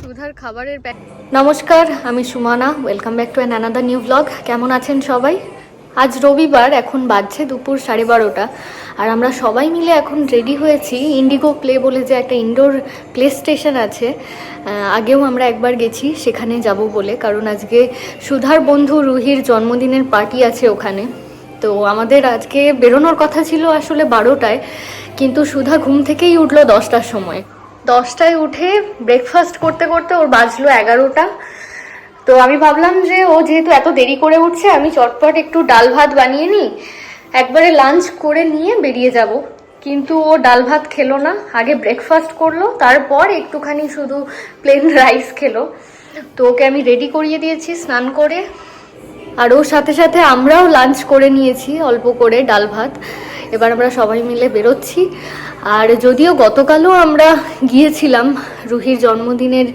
সুধার খাবারের নমস্কার, আমি Sumana. Welcome back to an another new blog কেমন আছেন সবাই? আজ রবিবার, এখন বাজছে দুপুর সাড়ে বারোটা। আর আমরা সবাই মিলে এখন রেডি হয়েছি ইন্ডিগো প্লে বলে যে একটা ইনডোর প্লে স্টেশন আছে। আগেও আমরা একবার গেছি, সেখানে যাব বলে। কারণ আজকে সুধার বন্ধু রুহির জন্মদিনের পার্টি আছে ওখানে। তো আমাদের আজকে বেরোনোর কথা ছিল আসলে বারোটায়, কিন্তু সুধা ঘুম থেকেই উঠল দশটার সময়। দশটায় উঠে ব্রেকফাস্ট করতে করতে ওর বাজলো এগারোটা। তো আমি ভাবলাম যে ও যেহেতু এত দেরি করে উঠছে, আমি চটপট একটু ডাল ভাত বানিয়ে নিই, একবারে লাঞ্চ করে নিয়ে বেরিয়ে যাব। কিন্তু ও ডাল ভাত খেলো না, আগে ব্রেকফাস্ট করল, তারপর একটুখানি শুধু প্লেন রাইস খেলো। তো ওকে আমি রেডি করিয়ে দিয়েছি স্নান করে। আর ওর সাথে সাথে আমরাও লাঞ্চ করে নিয়েছি অল্প করে ডাল ভাত। এবার আমরা সবাই মিলে বেরোচ্ছি। আর যদিও গতকালও আমরা গিয়েছিলাম, রুহির জন্মদিনের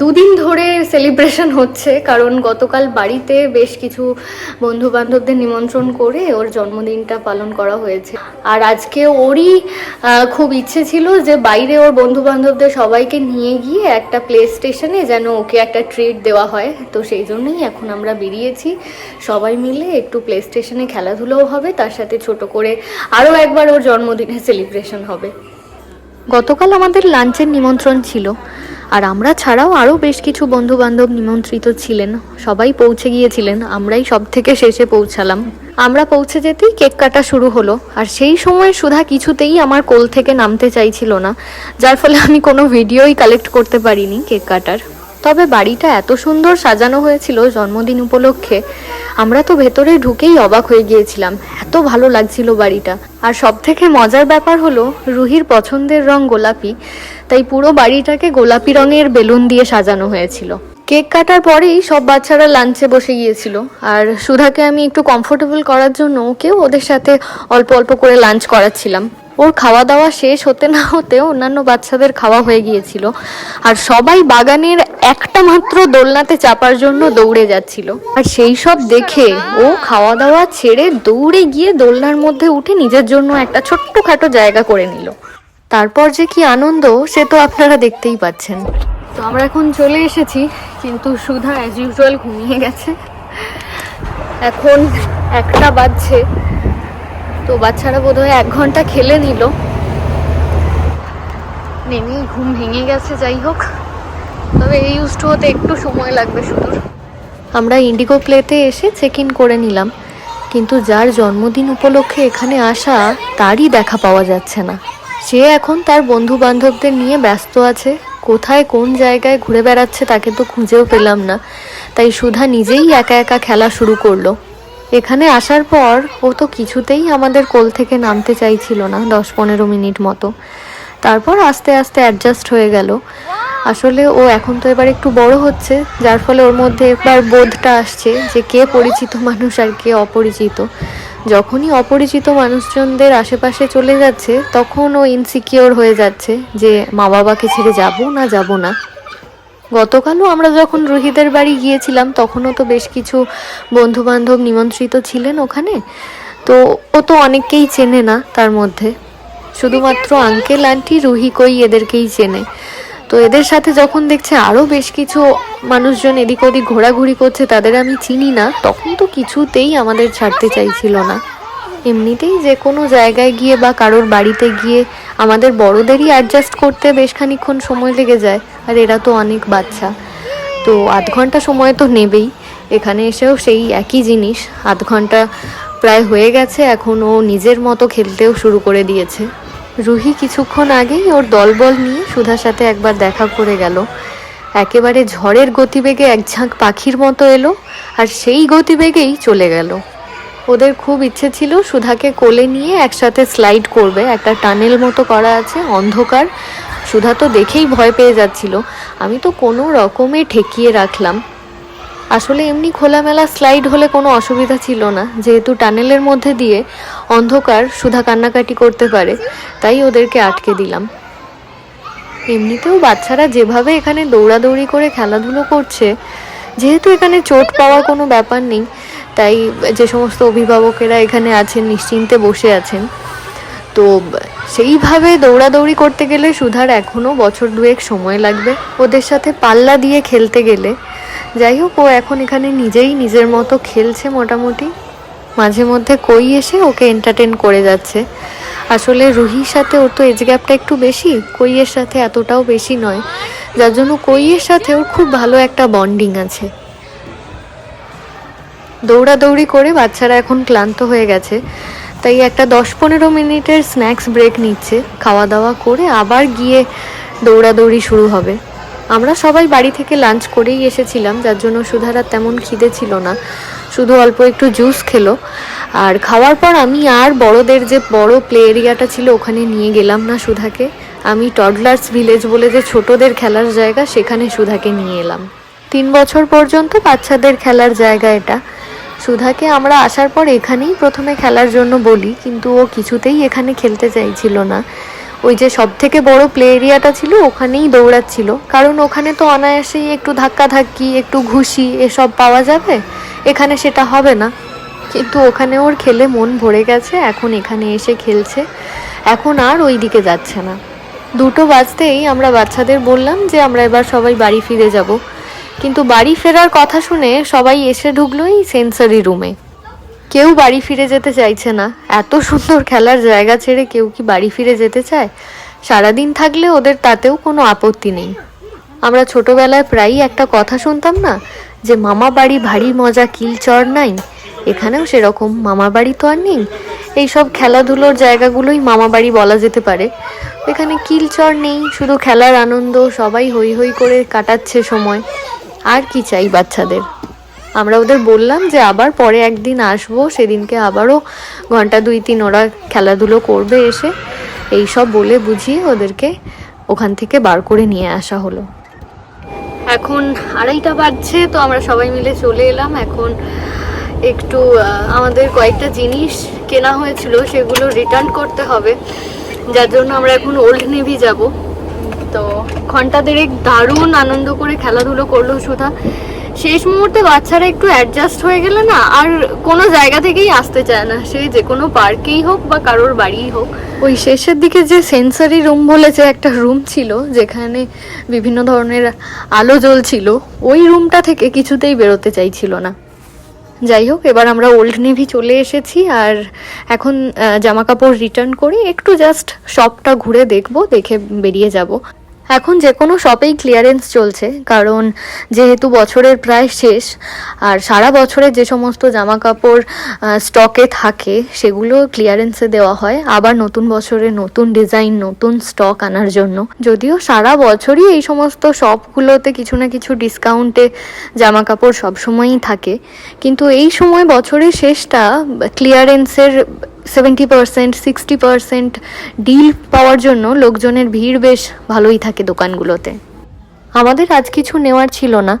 দুদিন ধরে সেলিব্রেশন হচ্ছে, কারণ গতকাল বাড়িতে বেশ কিছু বন্ধু বান্ধবদের নিমন্ত্রণ করে ওর জন্মদিনটা পালন করা হয়েছে। আর আজকে ওরই খুব ইচ্ছে ছিল যে বাইরে ওর বন্ধু বান্ধবদের সবাইকে নিয়ে গিয়ে একটা প্লে স্টেশনে যেন ওকে একটা ট্রিট দেওয়া হয়। তো সেই জন্যই এখন আমরা বেরিয়েছি। সবাই মিলে একটু প্লে স্টেশনে খেলাধুলোও হবে, তার সাথে ছোট করে আরও একবার ওর জন্মদিনের সেলিব্রেশন হবে। গতকাল আমাদের লাঞ্চের নিমন্ত্রণ ছিল, আর আমরা ছাড়াও আরও বেশ কিছু বন্ধু বান্ধব নিমন্ত্রিত ছিলেন। সবাই পৌঁছে গিয়েছিলেন, আমরাই সব থেকে শেষে পৌঁছালাম। আমরা পৌঁছে যেতেই কেক কাটা শুরু হলো, আর সেই সময় সুধা কিছুতেই আমার কোল থেকে নামতে চাইছিল না, যার ফলে আমি কোনো ভিডিওই কালেক্ট করতে পারিনি কেক কাটার। তবে বাড়িটা এত সুন্দর সাজানো হয়েছিল জন্মদিন উপলক্ষে, আমরা তো ভেতরে ঢুকেই অবাক হয়ে গিয়েছিলাম। এত ভালো লাগছিল বাড়িটা। আর সব থেকে মজার ব্যাপার হলো, রুহির পছন্দের রং গোলাপি, তাই পুরো বাড়িটাকে গোলাপি রঙের বেলুন দিয়ে সাজানো হয়েছিল। কেক কাটার পরেই সব বাচ্চারা লাঞ্চে বসে গিয়েছিল, আর সুধাকে আমি একটু কমফোর্টেবল করার জন্য ওকেও ওদের সাথে অল্প অল্প করে লাঞ্চ করাচ্ছিলাম। ওর খাওয়া দাওয়া শেষ হতে না হতে অন্যান্য বাচ্চাদের খাওয়া হয়ে গিয়েছিল। আর সবাই বাগানের একটা মাত্র দোলনাতে চাপার জন্য দৌড়ে যাচ্ছিল। আর সেই সব দেখে ও খাওয়া দাওয়া ছেড়ে দৌড়ে গিয়ে দোলনার মধ্যে উঠে নিজের জন্য একটা ছোট্টখাটো জায়গা করে নিল। তারপর যে কি আনন্দ, সে তো আপনারা দেখতেই পাচ্ছেন। তো আমরা এখন চলে এসেছি, কিন্তু সুধা অ্যাজ ইউজুয়াল ঘুমিয়ে গেছে। এখন একটা বাজছে। তো বাচ্চারা বোধহয় এক ঘণ্টা খেলে নিল। নেমেই ঘুম ভেঙে গেছে, যাই হোক। তবে এই ইউজ টু হতে একটু সময় লাগবে শুধু আমরা ইন্ডিগো প্লেতে এসে চেক ইন করে নিলাম। কিন্তু যার জন্মদিন উপলক্ষে এখানে আসা, তারই দেখা পাওয়া যাচ্ছে না। সে এখন তার বন্ধু বান্ধবদের নিয়ে ব্যস্ত আছে। কোথায় কোন জায়গায় ঘুরে বেড়াচ্ছে তাকে তো খুঁজেও পেলাম না। তাই সুধা নিজেই একা একা খেলা শুরু করল। এখানে আসার পর ও তো কিছুতেই আমাদের কোল থেকে নামতে চাইছিল না, দশ পনেরো মিনিট মতো। তারপর আস্তে আস্তে অ্যাডজাস্ট হয়ে গেল। আসলে ও এখন তো এবার একটু বড় হচ্ছে, যার ফলে ওর মধ্যে এবার বোধটা আসছে যে কে পরিচিত মানুষ আর কে অপরিচিত। যখনই অপরিচিত মানুষজনদের আশেপাশে চলে যাচ্ছে, তখন ও ইনসিকিওর হয়ে যাচ্ছে যে মা বাবাকে ছেড়ে যাব না যাব না। গতকালও আমরা যখন রোহিতের বাড়ি গিয়েছিলাম, তখনও তো বেশ কিছু বন্ধু বান্ধব নিমন্ত্রিত ছিলেন ওখানে। তো ও তো অনেককেই চেনে না তার মধ্যে। শুধুমাত্র আঙ্কেল, আন্টি, রুহি কই এদেরকেই চেনে। তো এদের সাথে যখন দেখছে আরও বেশ কিছু মানুষজন এদিক ওদিক ঘোরাঘুরি করছে, তাদের আমি চিনি না। তখন তো কিছুতেই আমাদের ছাড়তে চাইছিল না। এমনিতেই যে কোনো জায়গায় গিয়ে বা কারোর বাড়িতে গিয়ে আমাদের বড়দেরই অ্যাডজাস্ট করতে বেশ খানিক্ষণ সময় লেগে যায়, আর এরা তো অনেক বাচ্চা। তো আধ ঘণ্টা সময় তো নেবেই। এখানে এসেও সেই একই জিনিস, আধ ঘণ্টা প্রায় হয়ে গেছে, এখন ও নিজের মতো খেলতেও শুরু করে দিয়েছে। রুহি কিছুক্ষণ আগেই ওর দলবল নিয়ে সুধার সাথে একবার দেখা করে গেল। একেবারে ঝড়ের গতিবেগে এক ঝাঁক পাখির মতো এলো, আর সেই গতিবেগেই চলে গেল। ওদের খুব ইচ্ছে ছিল সুধাকে কোলে নিয়ে একসাথে স্লাইড করবে। একটা টানেল মতো করা আছে, অন্ধকার। সুধা তো দেখেই ভয় পেয়ে যাচ্ছিল। আমি তো কোনো রকমে ঠেকিয়ে রাখলাম। আসলে এমনি খোলামেলা স্লাইড হলে কোনো অসুবিধা ছিল না। যেহেতু টানেলের মধ্যে দিয়ে অন্ধকার সুধা কান্নাকাটি করতে পারে, তাই ওদেরকে আটকে দিলাম। এমনিতেও বাচ্চারা যেভাবে এখানে দৌড়াদৌড়ি করে খেলাধুলো করছে, যেহেতু এখানে চোট পাওয়ার কোনো ব্যাপার নেই তাই যে সমস্ত অভিভাবকেরা এখানে আছেন, নিশ্চিন্তে বসে আছেন। তো সেইভাবে দৌড়াদৌড়ি করতে গেলে সুধার এখনও বছর দুয়েক সময় লাগবে। ওদের সাথে পাল্লা দিয়ে খেলতে গেলে। যাই হোক, ও এখন এখানে নিজেই নিজের মতো খেলছে মোটামুটি। মাঝে মধ্যে কই এসে ওকে এন্টারটেন করে যাচ্ছে। আসলে রুহির সাথে ওর তো এজ গ্যাপটা একটু বেশি, কইয়ের সাথে এতটাও বেশি নয়। যার জন্য কইয়ের সাথে ওর খুব ভালো একটা বন্ডিং আছে। দৌড়াদৌড়ি করে বাচ্চারা এখন ক্লান্ত হয়ে গেছে। তাই একটা দশ পনেরো মিনিটের স্ন্যাক্স ব্রেক নিচ্ছে, খাওয়া দাওয়া করে আবার গিয়ে দৌড়াদৌড়ি শুরু হবে। আমরা সবাই বাড়ি থেকে লাঞ্চ করেই এসেছিলাম, যার জন্য সুধারা তেমন খিদে ছিল না। শুধু অল্প একটু জুস খেলো। আর খাওয়ার পর আমি আর বড়দের যে বড় প্লে এরিয়াটা ছিল, ওখানে নিয়ে গেলাম না সুধাকে। আমি টডলার্স ভিলেজ বলে যে ছোটদের খেলার জায়গা, সেখানে সুধাকে নিয়ে এলাম। তিন বছর পর্যন্ত বাচ্চাদের খেলার জায়গা এটা। সুধাকে আমরা আসার পর এখানেই প্রথমে খেলার জন্য বলি, কিন্তু ও কিছুতেই এখানে খেলতে চাইছিল না। ওই যে সব থেকে বড় প্লে এরিয়াটা ছিল, ওখানেই দৌড়াচ্ছিল। কারণ ওখানে তো অনায়াসেই একটু ধাক্কাধাক্কি, একটু ঘুষি এসব পাওয়া যাবে, এখানে সেটা হবে না। কিন্তু ওখানে ওর খেলে মন ভরে গেছে, এখন এখানে এসে খেলছে। এখন আর ওই দিকে যাচ্ছে না। দুটো বাজতেই আমরা বাচ্চাদের বললাম যে, আমরা এবার সবাই বাড়ি ফিরে যাব। কিন্তু বাড়ি ফেরার কথা শুনে সবাই এসে ঢুকলো এই সেন্সারি রুমে কেউ বাড়ি ফিরে যেতে চাইছে না। এত সুন্দর খেলার জায়গা ছেড়ে কেউ কি বাড়ি ফিরে যেতে চায়? সারাদিন থাকলে ওদের তাতেও কোনো আপত্তি নেই। আমরা ছোটবেলায় প্রায়ই একটা কথা শুনতাম না, যে মামা বাড়ি ভারী মজা, কিল চর নাই। এখানেও সেরকম মামা বাড়ি তো আর নেই। এইসব খেলাধুলোর জায়গাগুলোই মামা বাড়ি বলা যেতে পারে। এখানে কিলচর নেই, শুধু খেলার আনন্দ, সবাই হই হই করে কাটাচ্ছে সময়। আর কি চাই বাচ্চাদের? আমরা ওদের বললাম যে আবার পরে একদিন আসব, সেদিনকে আবারও ঘণ্টা দুই তিন ওরা খেলাধুলো করবে এসে। এই সব বলে বুঝিয়ে ওদেরকে ওখান থেকে বার করে নিয়ে আসা হলো। এখন আড়াইটা বাজছে, তো আমরা সবাই মিলে চলে এলাম। এখন একটু আমাদের কয়েকটা জিনিস কেনা হয়েছিল, সেগুলো রিটার্ন করতে হবে। যার জন্য আমরা এখন ওল্ড নেভি যাব। তো ঘণ্টা দেড়েক দারুণ আনন্দ করে খেলাধুলো করল সুধা। শেষ মুহূর্তে বাচ্চারা একটু অ্যাডজাস্ট হয়ে গেলে না, আর কোনো জায়গা থেকেই আসতে চায় না। সে যে কোনো পার্কেই হোক বা কারোর বাড়িই হোক। ওই শেষের দিকে যে সেন্সারি রুম বলে যে একটা রুম ছিল, যেখানে বিভিন্ন ধরনের আলো জ্বলছিল, ওই রুমটা থেকে কিছুতেই বেরোতে চাইছিল না। যাই হোক এবার আমরা ওল্ড নেভি চলে এসেছি আর এখন জামা কাপড় রিটার্ন করে। একটু জাস্ট শপটা ঘুরে দেখব, দেখে বেরিয়ে যাব। এখন যে কোনো শপেই ক্লিয়ারেন্স চলছে, কারণ যেহেতু বছরের প্রায় শেষ, আর সারা বছরের যে সমস্ত জামা কাপড় স্টকে থাকে, সেগুলো ক্লিয়ারেন্সে দেওয়া হয়। আবার নতুন বছরে নতুন ডিজাইন নতুন স্টক আনার জন্য। যদিও সারা বছরই এই সমস্ত শপগুলোতে কিছু না কিছু ডিসকাউন্টে জামা কাপড় সবসময়ই থাকে। কিন্তু এই সময় বছরের শেষটা ক্লিয়ারেন্সের seventy percent sixty percent deal পাওয়ার জন্য লোকজনের ভিড় বেশ ভালোই থাকে দোকানগুলোতে। আমাদের আজ কিছু নেওয়ার ছিল না।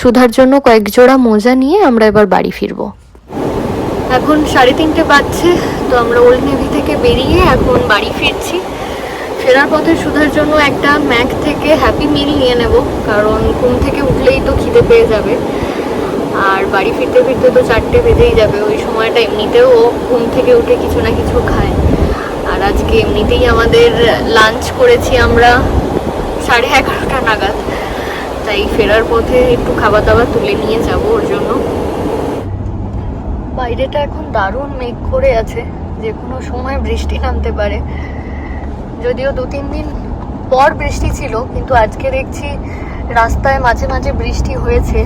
সুধার জন্য কয়েক জোড়া মোজা নিয়ে আমরা এবার বাড়ি ফিরবো। এখন সাড়ে তিনটে বাজছে, তো আমরা ওল্ড নেভি থেকে বেরিয়ে এখন বাড়ি ফিরছি। ফেরার পথে সুধার জন্য একটা ম্যাক থেকে হ্যাপি মিল নিয়ে নেব, কারণ ঘুম থেকে উঠলেই তো খিদে পেয়ে যাবে। আর বাড়ি ফিরতে ফিরতে তো চারটে বেজেই যাবে, ওই সময়টা এমনিতেও ও ঘুম থেকে উঠে কিছু না কিছু খায়। আর আজকে এমনিতেই আমাদের লাঞ্চ করেছি আমরা সাড়ে এগারোটা নাগাদ। তাই ফেরার পথে একটু খাবার দাবার তুলে নিয়ে যাব ওর জন্য। বাইরেটা এখন দারুণ মেঘ করে আছে, যে কোনো সময় বৃষ্টি নামতে পারে। যদিও দু তিন দিন পর বৃষ্টি ছিল, কিন্তু আজকে দেখছি রাস্তায় মাঝে মাঝে বৃষ্টি হয়েছে।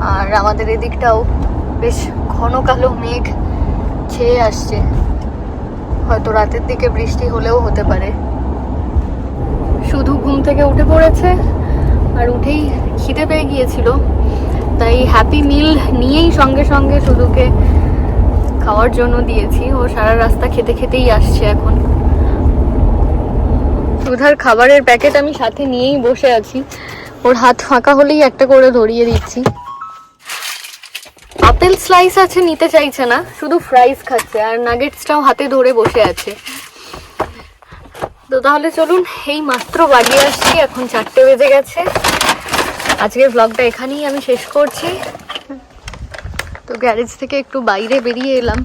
আর আমাদের এদিকটাও বেশ ঘন কালো মেঘ খেয়ে আসছে। হয়তো রাতের দিকে বৃষ্টি হলেও হতে পারে। শুধু ঘুম থেকে উঠে পড়েছে আর উঠেই খিদে পেয়ে গিয়েছিল। তাই হ্যাপি মিল নিয়েই সঙ্গে সঙ্গে শুধুকে খাওয়ার জন্য দিয়েছি। ও সারা রাস্তা খেতে খেতেই আসছে এখন। সুধার খাবারের প্যাকেট আমি সাথে নিয়েই বসে আছি। ওর হাত ফাঁকা হলেই একটা করে ধরিয়ে দিচ্ছি। আপেল স্লাইস আছে, নিতে চাইছে না। শুধু ফ্রাইস খাচ্ছে, আর নাগেটসটাও হাতে ধরে বসে আছে। তো তাহলে চলুন, এই মাত্র বাড়ি আসছি, এখন চারটে বেজে গেছে। আজকের ব্লগটা এখানেই আমি শেষ করছি। তো গ্যারেজ থেকে একটু বাইরে বেরিয়ে এলাম।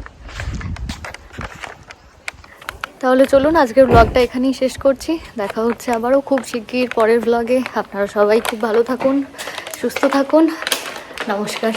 তাহলে চলুন, আজকের ব্লগটা এখানেই শেষ করছি। দেখা হচ্ছে আবারও খুব শিগগির পরের ব্লগে আপনারা সবাই খুব ভালো থাকুন, সুস্থ থাকুন। নমস্কার।